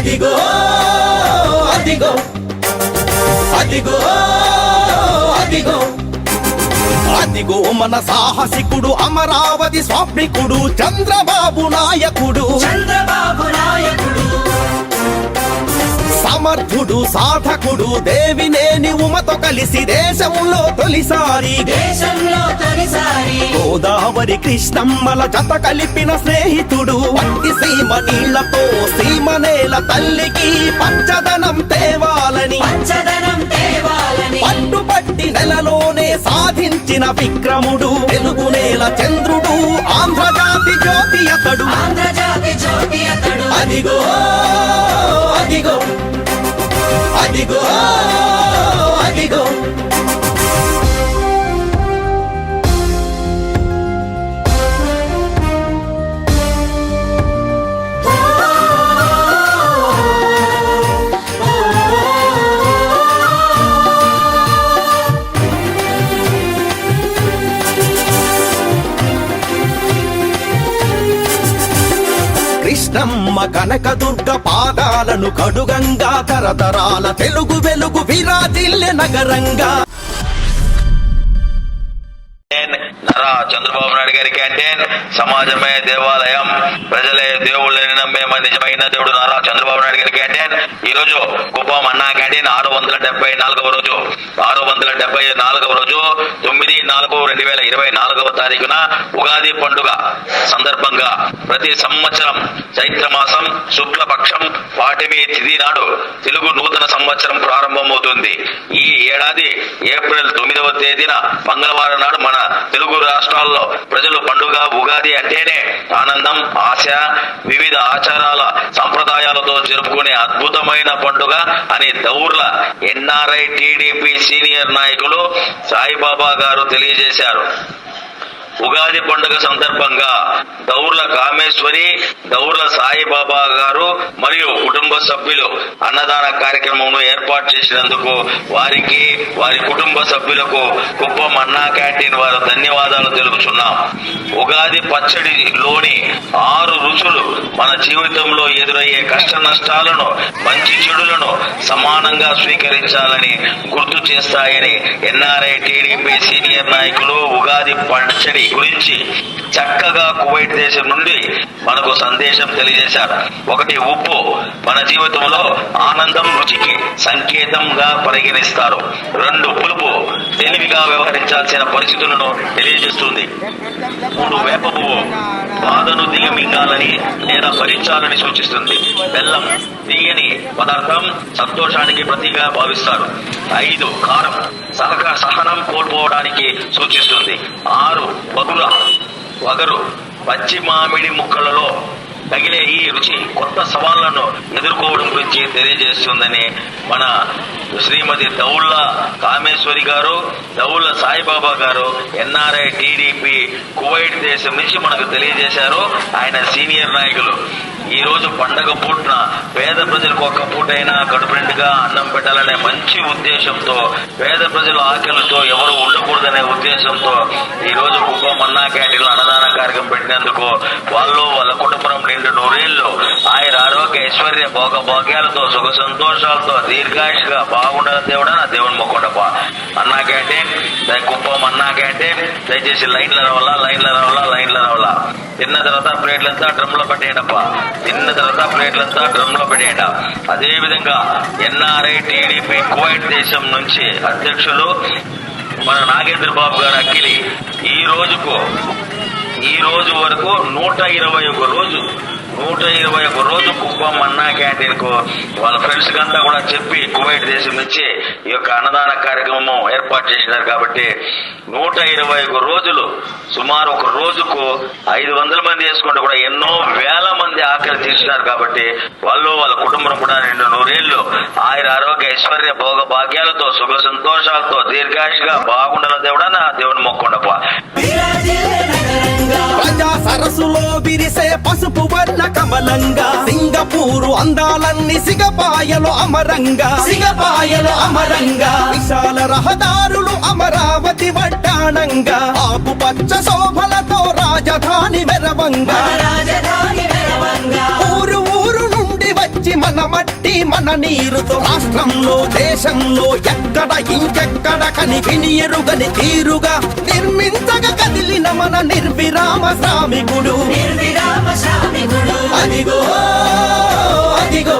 అదిగో అదిగో అదిగో అదిగో. అదిగో మన సాహసికుడు అమరావతి స్వామికుడు చంద్రబాబు నాయకుడు. చంద్రబాబు నాయకుడు. సమర్థుడు సాధకుడు దేవినేని ఉమతో కలిసి దేశంలో తొలిసారి. దేశంలో తొలిసారి. గోదావరి కృష్ణమ్మల జత కలిపిన స్నేహితుడు. పట్టి సీమ నీళ్ళతో సీమ నేల తల్లికి పచ్చదనం తేవాలని. పచ్చదనం తేవాలని. పట్టుపట్టి నెలలోనే సాధించిన విక్రముడు తెలుగు నేల చంద్రుడు ఆంధ్రజాతి జ్యోతి అతడు. ఆంధ్రజాతి జ్యోతి అతడు. అదిగో అదిగో అదిగో. కృష్ణమ్మ కనకదుర్గ పాదాలను కడుగంగా తరతరాల తెలుగు వెలుగు విరాజిల్లె నగరంగా. చంద్రబాబు నాయుడు గారి క్యాంటీన్ సమాజమే దేవాలయం. ప్రజలే దేవుళ్ళని నమ్మే నిజమైన దేవుడు నారా చంద్రబాబు నాయుడు గారి క్యాంటీన్. ఈ రోజు కుప్పం అన్నా క్యాంటీన్ ఆరు వందల డెబ్బై నాలుగవ రోజు. ఆరు వందల డెబ్బై నాలుగవ రోజు తొమ్మిది నాలుగు రెండు వేల ఇరవై నాలుగవ తారీఖున ఉగాది పండుగ సందర్భంగా ప్రతి సంవత్సరం చైత్ర మాసం శుక్లపక్షం పాఠమి తిథి నాడు తెలుగు నూతన సంవత్సరం ప్రారంభమవుతుంది. ఈ ఏడాది ఏప్రిల్ తొమ్మిదవ తేదీన మంగళవారం నాడు మన తెలుగు రాష్ట్రాల్లో ప్రజలు పండుగ ఉగాది అంటేనే ఆనందం ఆశ వివిధ ఆచారాల సంప్రదాయాలతో జరుపుకునే అద్భుతమైన పండుగ అని దౌర్ల ఎన్ఆర్ఐ టీడీపీ సీనియర్ నాయకులు సాయిబాబా గారు తెలియజేశారు. ఉగాది పండుగ సందర్భంగా దౌర్ల కామేశ్వరి దౌర్ల సాయిబాబా గారు మరియు కుటుంబ సభ్యులు అన్నదాన కార్యక్రమం ఏర్పాటు చేసినందుకు వారికి వారి కుటుంబ సభ్యులకు కుప్పం అన్నా క్యాంటీన్ వారు ధన్యవాదాలు తెలుపుతున్నాం ఉగాది పచ్చడిలోని ఆరు రుచులు మన జీవితంలో ఎదురయ్యే కష్ట నష్టాలను మంచి చెడులను సమానంగా స్వీకరించాలని గుర్తు చేస్తాయని ఎన్ఆర్ఐ టీడీపీ సీనియర్ నాయకులు ఉగాది పచ్చడి గురించి చక్కగా కువైట్ దేశం నుండి మనకు సందేశం తెలియజేశారు. ఒకటి ఉప్పు మన జీవితంలో ఆనందం రుచికి సంకేతంగా పరిగణిస్తారు. రెండు పులుపు తెలివిగా వ్యవహరించాల్సిన పరిస్థితులను తెలియజేస్తుంది. మూడు వేప పువ్వు బాధను దిగమింగాలని లేదా భరించాలని సూచిస్తుంది. బెల్లం తీయని పదార్థం సంతోషానికి ప్రతిగా భావిస్తారు. ఐదు కారం సహక సహనం కోల్పోవడానికి సూచిస్తుంది. ఆరు వగుల వగరు పచ్చి మామిడి ముక్కలలో తగిలే ఈ రుచి కొత్త సవాళ్ళను ఎదుర్కోవడం గురించి తెలియజేస్తుందని మన శ్రీమతి దౌళ్ళ కామేశ్వరి గారు దౌళ్ళ సాయిబాబా గారు ఎన్ఆర్ఐ టీడీపీ కువైట్ దేశం నుంచి మనకు తెలియజేశారు. ఆయన సీనియర్ నాయకులు. ఈ రోజు పండగ పూటన పేద ప్రజలకు ఒక్క పూటైనా కడుపు అన్నం పెట్టాలనే మంచి ఉద్దేశంతో పేద ప్రజల ఆకలితో ఎవరు ఉండకూడదనే ఉద్దేశంతో ఈ రోజు కుప్పం అన్నా క్యాంటీన్లు అన్నదాన కార్యక్రమం పెట్టినందుకు వాళ్ళు వాళ్ళ కుటుంబం నిండు నూరేళ్ళు ఆయన ఆరోగ్య ఐశ్వర్య భోగ భాగ్యాలతో సుఖ సంతోషాలతో దీర్ఘాయుషగా బాగుండాలని దేవుడా నా దేవుని మొక్కండప్ప అన్నా క్యాంటీన్ దయ కుప్పం అన్నా క్యాంటీన్ దయచేసి లైన్ల రావాలా లైన్ల రావాలా లైన్ల రావాలా. తిన్న తర్వాత ప్లేట్లంతా డ్రమ్లో పెట్టేయండప్ప. తిన్న తర్వాత ప్లేట్లంతా డ్రమ్లో పెట్టేయండి. అదే విధంగా ఎన్ఆర్ఐ టీడీపీ కువైట్ దేశం నుంచి అధ్యక్షులు మన నాగేంద్ర బాబు గారు అక్కిలి. ఈ రోజుకు ఈ రోజు వరకు నూట ఇరవై ఒక రోజు నూట ఇరవై ఒక రోజు కుప్పం అన్నా క్యాంటీన్కు వాళ్ళ ఫ్రెండ్స్ అంతా కూడా చెప్పి కువైట్ దేశం నుంచి ఈ యొక్క అన్నదాన కార్యక్రమం ఏర్పాటు చేసినారు కాబట్టి నూట ఇరవై ఒక రోజులు సుమారు ఒక రోజుకు ఐదు వందల మంది వేసుకుంటే కూడా తీర్చినారు కాబట్టి వాళ్ళు వాళ్ళ కుటుంబం కూడా రెండు నూరేళ్ళు ఆయన ఆరోగ్య ఐశ్వర్య భోగ భాగ్యాలతో సుఖ సంతోషాలతో దీర్ఘాయుషగా బాగుండాలని దేవుడా నా దేవుని మొక్కుండప సరస్సులో విరిసే పసుపు వర్ణ కమలంగా సింగపూరు అందాలన్నీ సిగపాయలు అమరంగా సిగపాయలు అమరంగా. విశాల రహదారులు అమరావతి వడ్డాణంగా ఆకుపచ్చ శోభలతో రాజధాని మెరవంగా. మట్టి మన నీరుతో రాష్ట్రంలో దేశంలో ఎక్కడ ఇంకెక్కడ కనిపిని ఎరుగని తీరుగా నిర్మించగ కదిలిన మన నిర్విరామ గుడు అదిగో అదిగో.